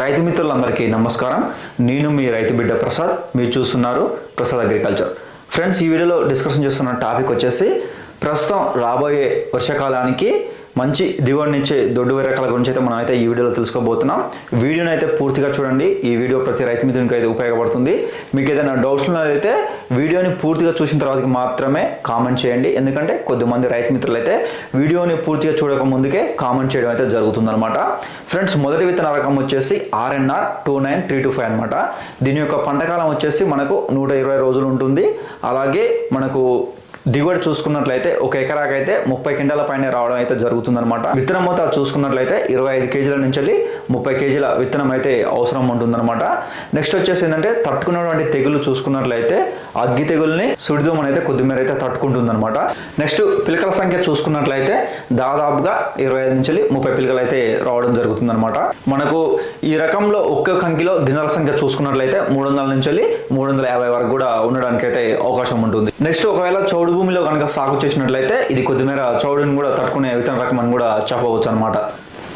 రైతు మిత్రులందరికీ నమస్కారం. నేను మీ రైతు బిడ్డ ప్రసాద్. మీరు చూస్తున్నారు ప్రసాద్ అగ్రికల్చర్. ఫ్రెండ్స్ ఈ వీడియోలో డిస్కషన్ చేస్తున్న టాపిక్ వచ్చేసి ప్రస్తుతం రాబోయే వర్షాకాలానికి మంచి దిగుబడినిచ్చే దొడ్డు వరి రకాల గురించి అయితే మనం అయితే ఈ వీడియోలో తెలుసుకోబోతున్నాం. వీడియోని అయితే పూర్తిగా చూడండి. ఈ వీడియో ప్రతి రైతు మిత్రునికి అయితే ఉపయోగపడుతుంది. మీకు ఏదైనా డౌట్స్ ఉన్నదైతే వీడియోని పూర్తిగా చూసిన తర్వాత మాత్రమే కామెంట్ చేయండి. ఎందుకంటే కొద్దిమంది రైతు మిత్రులు అయితే వీడియోని పూర్తిగా చూడక ముందుకే కామెంట్ చేయడం అయితే జరుగుతుందనమాట ఫ్రెండ్స్ మొదటి విత్తన రకం వచ్చేసి RNR two nine three two five అనమాట దీని యొక్క పంటకాలం వచ్చేసి మనకు నూట ఇరవై రోజులు ఉంటుంది. అలాగే మనకు దిగుబడి చూసుకున్నట్లయితే ఒక ఎకరాకైతే ముప్పై క్వింటల పైన రావడం అయితే జరుగుతుందన్నమాట. విత్తనం మూత చూసుకున్నట్లయితే ఇరవై ఐదు కేజీల నుంచి వెళ్ళి ముప్పై కేజీల విత్తనం అయితే అవసరం ఉంటుందన్నమాట. నెక్స్ట్ వచ్చేసి ఏంటంటే తట్టుకున్నటువంటి తెగులు చూసుకున్నట్లయితే అగ్గి తెగుల్ని సుడిదోమని అయితే కొద్దిమేర అయితే తట్టుకుంటుందన్నమాట. నెక్స్ట్ పిలకల సంఖ్య చూసుకున్నట్లయితే దాదాపుగా ఇరవై ఐదు నుంచి వెళ్ళి ముప్పై పిలకలు అయితే రావడం జరుగుతుందన్నమాట. మనకు ఈ రకంలో ఒక్క కంకిలో గింజల సంఖ్య చూసుకున్నట్లయితే మూడు వందల నుంచి వెళ్ళి మూడు వందల యాభై వరకు కూడా ఉండడానికి అయితే అవకాశం ఉంటుంది. నెక్స్ట్ ఒకవేళ చౌడు భూమిలో కనుక సాగు చేసినట్లయితే ఇది కొద్దిమేర చౌడుని కూడా తట్టుకునే విత్తన రకం అని కూడా చెప్పవచ్చు అనమాట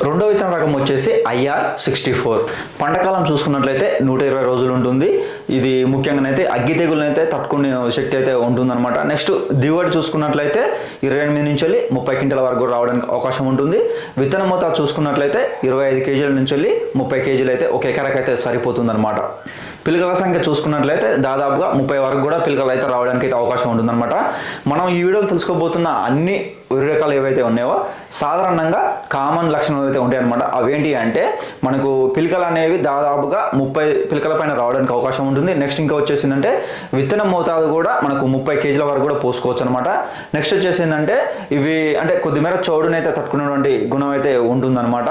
రెండో విత్తన రకం వచ్చేసి ఐఆర్ సిక్స్టీ ఫోర్. పంటకాలం చూసుకున్నట్లయితే నూట ఇరవై రోజులు ఉంటుంది. ఇది ముఖ్యంగానైతే అగ్గి తెగులనైతే తట్టుకునే శక్తి అయితే ఉంటుందన్నమాట. నెక్స్ట్ దిగుబడి చూసుకున్నట్లయితే ఇరవై ఎనిమిది నుంచి వెళ్ళి ముప్పై క్వింటల వరకు రావడానికి అవకాశం ఉంటుంది. విత్తన మూత చూసుకున్నట్లయితే ఇరవై ఐదు కేజీల నుంచి వెళ్ళి ముప్పై కేజీలు అయితే ఒక ఎకరాకైతే సరిపోతుందన్నమాట. పిలకల సంఖ్య చూసుకున్నట్లయితే దాదాపుగా ముప్పై వరకు కూడా పిలకలు అయితే రావడానికి అయితే అవకాశం ఉంటుందన్నమాట. మనం ఈ వీడియోలో తెలుసుకోబోతున్న అన్ని రకాలు ఏవైతే ఉన్నాయో సాధారణంగా కామన్ లక్షణాలు అయితే ఉంటాయి అనమాట అవేంటి అంటే మనకు పిలకలు అనేవి దాదాపుగా ముప్పై పిలకల పైన రావడానికి అవకాశం ఉంటుంది. నెక్స్ట్ ఇంకా వచ్చేసిందంటే విత్తనం మోతాదు కూడా మనకు ముప్పై కేజీల వరకు కూడా పోసుకోవచ్చు అనమాట నెక్స్ట్ వచ్చేసిందంటే ఇవి అంటే కొద్దిమేర చౌడునైతే తట్టుకునేటువంటి గుణం అయితే ఉంటుందన్నమాట.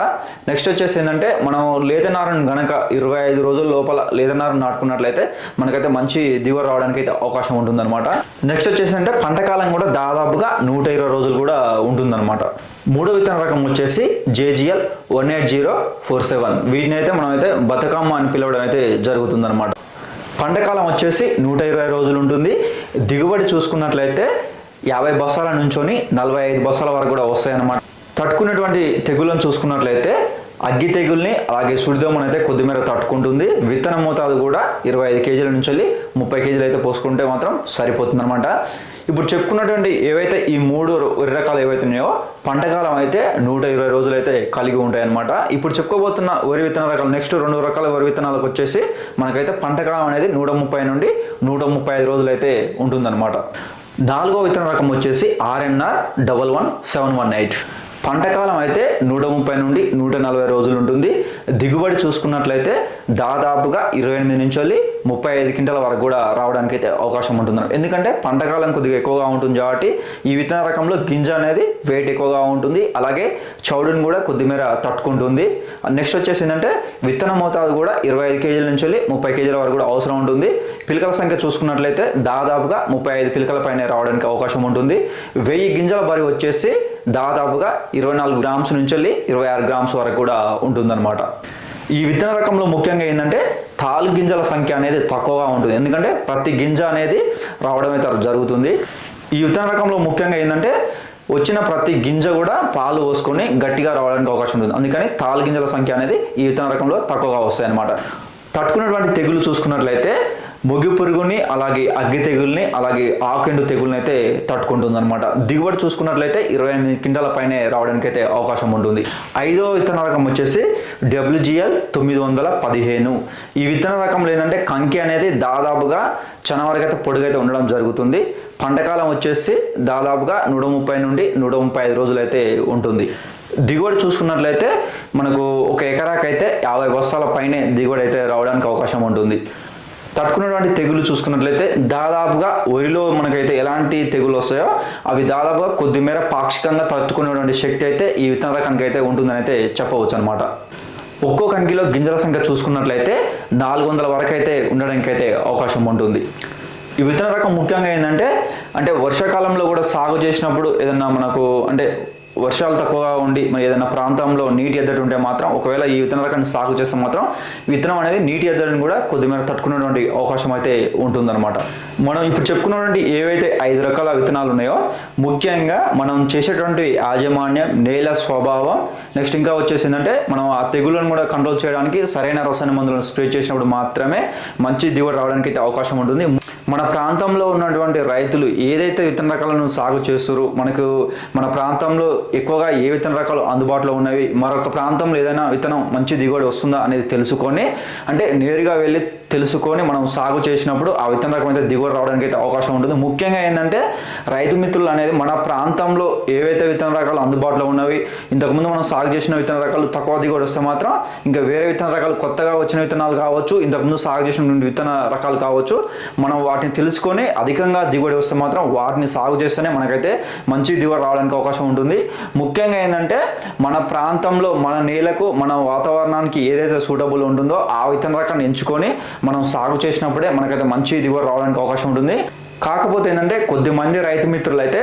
నెక్స్ట్ వచ్చేసి ఏంటంటే మనం లేతనారను గనక ఇరవై ఐదు రోజుల లోపల లేతనారను నాటుకున్నట్లయితే మనకైతే మంచి దిగువ రావడానికి అయితే అవకాశం ఉంటుందన్నమాట. నెక్స్ట్ వచ్చేసి అంటే పంటకాలం కూడా దాదాపుగా నూట ఇరవై రోజులు కూడా ఉంటుందన్నమాట. మూడో విత్తన రకం వచ్చేసి JGL one eight zero four seven. వీటిని అయితే మనం అయితే బతుకమ్మ అని పిలవడం అయితే జరుగుతుందన్నమాట. పంటకాలం వచ్చేసి నూట ఇరవై రోజులు ఉంటుంది. దిగుబడి చూసుకున్నట్లయితే యాభై బస్సాల నుంచొని నలభై ఐదు బస్సాల వరకు కూడా వస్తాయన్నమాట. తట్టుకున్నటువంటి తెగులను చూసుకున్నట్లయితే అగ్గి తెగుల్ని అలాగే సుడిదమ్మను అయితే కొద్దిమేర తట్టుకుంటుంది. విత్తనం మోతాదు కూడా ఇరవై ఐదు కేజీల నుంచి వెళ్ళి ముప్పై కేజీలు అయితే పోసుకుంటే మాత్రం సరిపోతుంది అనమాట ఇప్పుడు చెప్పుకున్నటువంటి ఏవైతే ఈ మూడు రకాలు ఏవైతే ఉన్నాయో పంటకాలం అయితే నూట ఇరవై రోజులు అయితే కలిగి ఉంటాయన్నమాట. ఇప్పుడు చెప్పుకోబోతున్న వరి విత్తన రకాలు నెక్స్ట్ రెండు రకాల వరి విత్తనాలకు వచ్చేసి మనకైతే పంటకాలం అనేది నూట ముప్పై నుండి నూట ముప్పై ఐదు రోజులు అయితే ఉంటుందన్నమాట. నాలుగో విత్తన రకం వచ్చేసి RNR double one seven one eight. పంటకాలం అయితే నూట ముప్పై నుండి నూట నలభై రోజులు ఉంటుంది. దిగుబడి చూసుకున్నట్లయితే దాదాపుగా ఇరవై ఎనిమిది నుంచి వెళ్ళి ముప్పై ఐదు క్వింటల వరకు కూడా రావడానికి అయితే అవకాశం ఉంటుంది ఎందుకంటే పంటకాలం కొద్దిగా ఎక్కువగా ఉంటుంది కాబట్టి ఈ విత్తన రకంలో గింజ అనేది వెయిట్ ఎక్కువగా ఉంటుంది. అలాగే చౌడుని కూడా కొద్దిమేర తట్టుకుంటుంది. నెక్స్ట్ వచ్చేసి ఏంటంటే విత్తన మోతాదు కూడా ఇరవై ఐదు కేజీల నుంచి వెళ్ళి ముప్పై కేజీల వరకు కూడా అవసరం ఉంటుంది. పిలకల సంఖ్య చూసుకున్నట్లయితే దాదాపుగా ముప్పై ఐదు పిలకల పైన రావడానికి అవకాశం ఉంటుంది. వెయ్యి గింజల బరి వచ్చేసి దాదాపుగా ఇరవై నాలుగు గ్రామ్స్ నుంచి వెళ్ళి ఇరవై ఆరు గ్రామ్స్ వరకు కూడా ఉంటుందన్నమాట. ఈ విత్తన రకంలో ముఖ్యంగా ఏంటంటే తాలు గింజల సంఖ్య అనేది తక్కువగా ఉంటుంది. ఎందుకంటే ప్రతి గింజ అనేది రావడం అయితే జరుగుతుంది. ఈ విత్తన రకంలో ముఖ్యంగా ఏంటంటే వచ్చిన ప్రతి గింజ కూడా పాలు పోసుకొని గట్టిగా రావడానికి అవకాశం ఉంటుంది. అందుకని తాలు గింజల సంఖ్య అనేది ఈ విత్తన రకంలో తక్కువగా వస్తాయి అన్నమాట తట్టుకున్నటువంటి తెగులు చూసుకున్నట్లయితే మొగి పురుగుని అలాగే అగ్గి తెగుల్ని అలాగే ఆకెండు తెగుల్ని అయితే తట్టుకుంటుంది అనమాట దిగుబడి చూసుకున్నట్లయితే ఇరవై ఎనిమిది క్వింటాల పైనే రావడానికి అయితే అవకాశం ఉంటుంది. ఐదో విత్తన రకం వచ్చేసి డబ్ల్యూజిఎల్ తొమ్మిది వందల పదిహేను. ఈ విత్తన రకంలో ఏంటంటే కంకి అనేది దాదాపుగా చన వరకు అయితే పొడుగైతే ఉండడం జరుగుతుంది. పంటకాలం వచ్చేసి దాదాపుగా నూట ముప్పై నుండి నూట ముప్పై ఐదు రోజులు అయితే ఉంటుంది. దిగుబడి చూసుకున్నట్లయితే మనకు ఒక ఎకరాకైతే యాభై బస్తాల పైనే దిగుబడి అయితే రావడానికి అవకాశం ఉంటుంది. తట్టుకున్నటువంటి తెగులు చూసుకున్నట్లయితే దాదాపుగా వరిలో మనకైతే ఎలాంటి తెగులు వస్తాయో అవి దాదాపుగా కొద్దిమేర పాక్షికంగా తట్టుకునేటువంటి శక్తి అయితే ఈ విత్తన రకానికి అయితే ఉంటుందని అయితే చెప్పవచ్చు అనమాట ఒక్కో కంకిలో గింజల సంఖ్య చూసుకున్నట్లయితే నాలుగు వందల వరకు అయితే ఉండడానికి అయితే అవకాశం ఉంటుంది. ఈ విత్తన రకం ముఖ్యంగా ఏంటంటే అంటే వర్షాకాలంలో కూడా సాగు చేసినప్పుడు ఏదన్నా మనకు అంటే వర్షాలు తక్కువగా ఉండి మరి ఏదైనా ప్రాంతంలో నీటి ఎద్దడి ఉంటే మాత్రం ఒకవేళ ఈ విత్తన రకాన్ని సాగు చేస్తే మాత్రం విత్తనం అనేది నీటి ఎద్దడిని కూడా కొద్దిమేర తట్టుకునేటువంటి అవకాశం అయితే ఉంటుందన్నమాట. మనం ఇప్పుడు చెప్పుకున్నటువంటి ఏవైతే ఐదు రకాల విత్తనాలు ఉన్నాయో ముఖ్యంగా మనం చేసేటువంటి యాజమాన్యం నేల స్వభావం నెక్స్ట్ ఇంకా వచ్చేసి ఏంటంటే మనం ఆ తెగులను కూడా కంట్రోల్ చేయడానికి సరైన రసాయన మందులను స్ప్రే చేసినప్పుడు మాత్రమే మంచి దిగుబడి రావడానికి అయితే అవకాశం ఉంటుంది. మన ప్రాంతంలో ఉన్నటువంటి రైతులు ఏదైతే విత్తన రకాలను సాగు చేస్తారో మనకు మన ప్రాంతంలో ఎక్కువగా ఏ విత్తన రకాలు అందుబాటులో ఉన్నవి మరొక ప్రాంతంలో ఏదైనా విత్తనం మంచి దిగుబడి వస్తుందా అనేది తెలుసుకొని అంటే నేరుగా వెళ్ళి తెలుసుకొని మనం సాగు చేసినప్పుడు ఆ విత్తన రకం అయితే దిగుబడి రావడానికి అయితే అవకాశం ఉంటుంది. ముఖ్యంగా ఏంటంటే రైతు మిత్రులు అనేది మన ప్రాంతంలో ఏవైతే విత్తన రకాలు అందుబాటులో ఉన్నవి ఇంతకుముందు మనం సాగు చేసిన విత్తన రకాలు తక్కువ దిగుబడి వస్తే మాత్రం ఇంకా వేరే విత్తన రకాలు కొత్తగా వచ్చిన విత్తనాలు కావచ్చు ఇంతకుముందు సాగు చేసిన విత్తన రకాలు కావచ్చు మనం వాటిని తెలుసుకొని అధికంగా దిగుబడి వస్తే మాత్రం వాటిని సాగు చేస్తేనే మనకైతే మంచి దిగుబడి రావడానికి అవకాశం ఉంటుంది. ముఖ్యంగా ఏంటంటే మన ప్రాంతంలో మన నేలకు మన వాతావరణానికి ఏదైతే సూటబుల్ ఉంటుందో ఆ విత్తన రకాన్ని ఎంచుకొని మనం సాగు చేసినప్పుడే మనకైతే మంచి దిగువ రావడానికి అవకాశం ఉంటుంది. కాకపోతే ఏంటంటే కొద్ది మంది రైతు మిత్రులు అయితే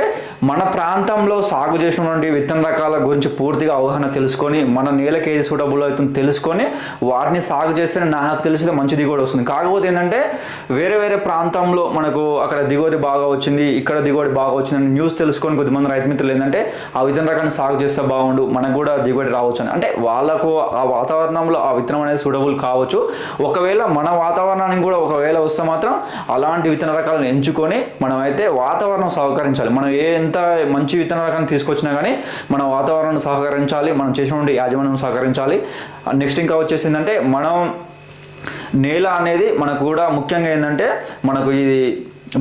మన ప్రాంతంలో సాగు చేసినటువంటి విత్తన రకాల గురించి పూర్తిగా అవగాహన తెలుసుకొని మన నేలకి ఏది సూటబుల్ అవుతుంది తెలుసుకొని వాటిని సాగు చేస్తే నాకు తెలిసి మంచి దిగుబడి వస్తుంది. కాకపోతే ఏంటంటే వేరే వేరే ప్రాంతంలో మనకు అక్కడ దిగుబడి బాగా వచ్చింది ఇక్కడ దిగుబడి బాగా వచ్చిందని న్యూస్ తెలుసుకొని కొద్దిమంది రైతు మిత్రులు ఏంటంటే ఆ విత్తన రకాన్ని సాగు చేస్తే బాగుండు మనకు కూడా దిగుబడి రావచ్చు అని అంటే వాళ్ళకు ఆ వాతావరణంలో ఆ విత్తనం అనేది సూటబుల్ కావచ్చు. ఒకవేళ మన వాతావరణానికి కూడా ఒకవేళ వస్తే మాత్రం అలాంటి విత్తన రకాలను ఎంచుకొని మనమైతే వాతావరణం సహకరించాలి. మనం ఏ ఎంత మంచి విత్తనాల కానీ తీసుకొచ్చినా కానీ మన వాతావరణం సహకరించాలి మనం చేసినటువంటి యాజమాన్యం సహకరించాలి. నెక్స్ట్ ఇంకా వచ్చేసిందంటే మనం నేల అనేది మనకు కూడా ముఖ్యంగా ఏంటంటే మనకు ఇది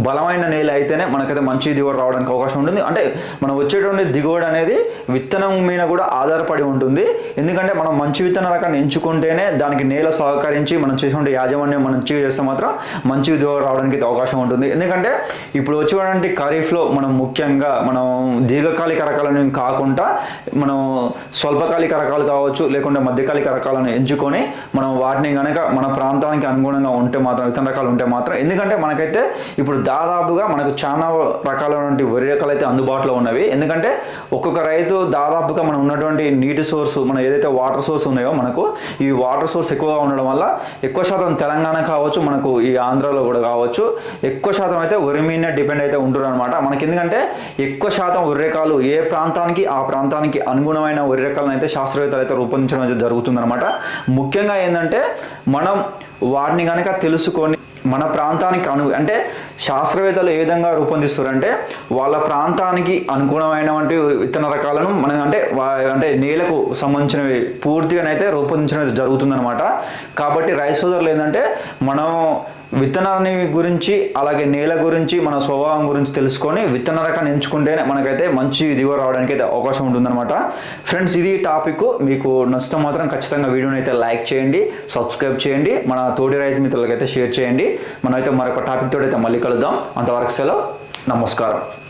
బలమైన నేల అయితేనే మనకైతే మంచి దిగుబడి రావడానికి అవకాశం ఉంటుంది. అంటే మనం వచ్చేటువంటి దిగుబడి అనేది విత్తనం మీద కూడా ఆధారపడి ఉంటుంది. ఎందుకంటే మనం మంచి విత్తన రకాన్ని ఎంచుకుంటేనే దానికి నేల సహకరించి మనం చేసుకుంటే యాజమాన్యం మనం మంచిగా చేస్తే మాత్రం మంచి దిగుబడి రావడానికి అవకాశం ఉంటుంది. ఎందుకంటే ఇప్పుడు వచ్చేటువంటి ఖరీఫ్లో మనం ముఖ్యంగా మనం దీర్ఘకాలిక రకాలను కాకుండా మనం స్వల్పకాలిక రకాలు కావచ్చు లేకుంటే మధ్యకాలిక రకాలను ఎంచుకొని మనం వాటిని కనుక మన ప్రాంతానికి అనుగుణంగా ఉంటే మాత్రం విత్తన రకాలు ఉంటే మాత్రం ఎందుకంటే మనకైతే ఇప్పుడు దాదాపుగా మనకు చాలా రకాలైనటువంటి వరి రకాలు అయితే అందుబాటులో ఉన్నవి. ఎందుకంటే ఒక్కొక్క రైతు దాదాపుగా మనం ఉన్నటువంటి నీటి సోర్స్ మనం ఏదైతే వాటర్ సోర్స్ ఉన్నాయో మనకు ఈ వాటర్ సోర్స్ ఎక్కువగా ఉండడం వల్ల ఎక్కువ శాతం తెలంగాణ కావచ్చు మనకు ఈ ఆంధ్రాలో కూడా కావచ్చు ఎక్కువ శాతం అయితే వరి మీదనే డిపెండ్ అయితే ఉంటారు అనమాట మనకి ఎందుకంటే ఎక్కువ శాతం వరి రకాలు ఏ ప్రాంతానికి ఆ ప్రాంతానికి అనుగుణమైన వరి రకాలను అయితే శాస్త్రవేత్తలు అయితే రూపొందించడం అయితే జరుగుతుందన్నమాట. ముఖ్యంగా ఏంటంటే మనం వాటిని కనుక తెలుసుకొని మన ప్రాంతానికి అను అంటే శాస్త్రవేత్తలు ఏ విధంగా రూపొందిస్తారంటే వాళ్ళ ప్రాంతానికి అనుగుణమైనటువంటి విత్తన రకాలను మనం అంటే అంటే నేలకు సంబంధించినవి పూర్తిగానైతే రూపొందించడం జరుగుతుందనమాట కాబట్టి రైస్ సోదరులు ఏంటంటే మనం విత్తనాన్ని గురించి అలాగే నేల గురించి మన స్వభావం గురించి తెలుసుకొని విత్తన రకాన్ని ఎంచుకుంటేనే మనకైతే మంచి దిగువ రావడానికి అయితే అవకాశం ఉంటుందన్నమాట. ఫ్రెండ్స్ ఇది టాపిక్ మీకు నచ్చితే మాత్రం ఖచ్చితంగా వీడియోని అయితే లైక్ చేయండి సబ్స్క్రైబ్ చేయండి మన తోటి రైతు మిత్రులకైతే షేర్ చేయండి. మనమైతే మరొక టాపిక్ తోటి అయితే మళ్ళీ కలుద్దాం. అంతవరకు సెలవు నమస్కారం.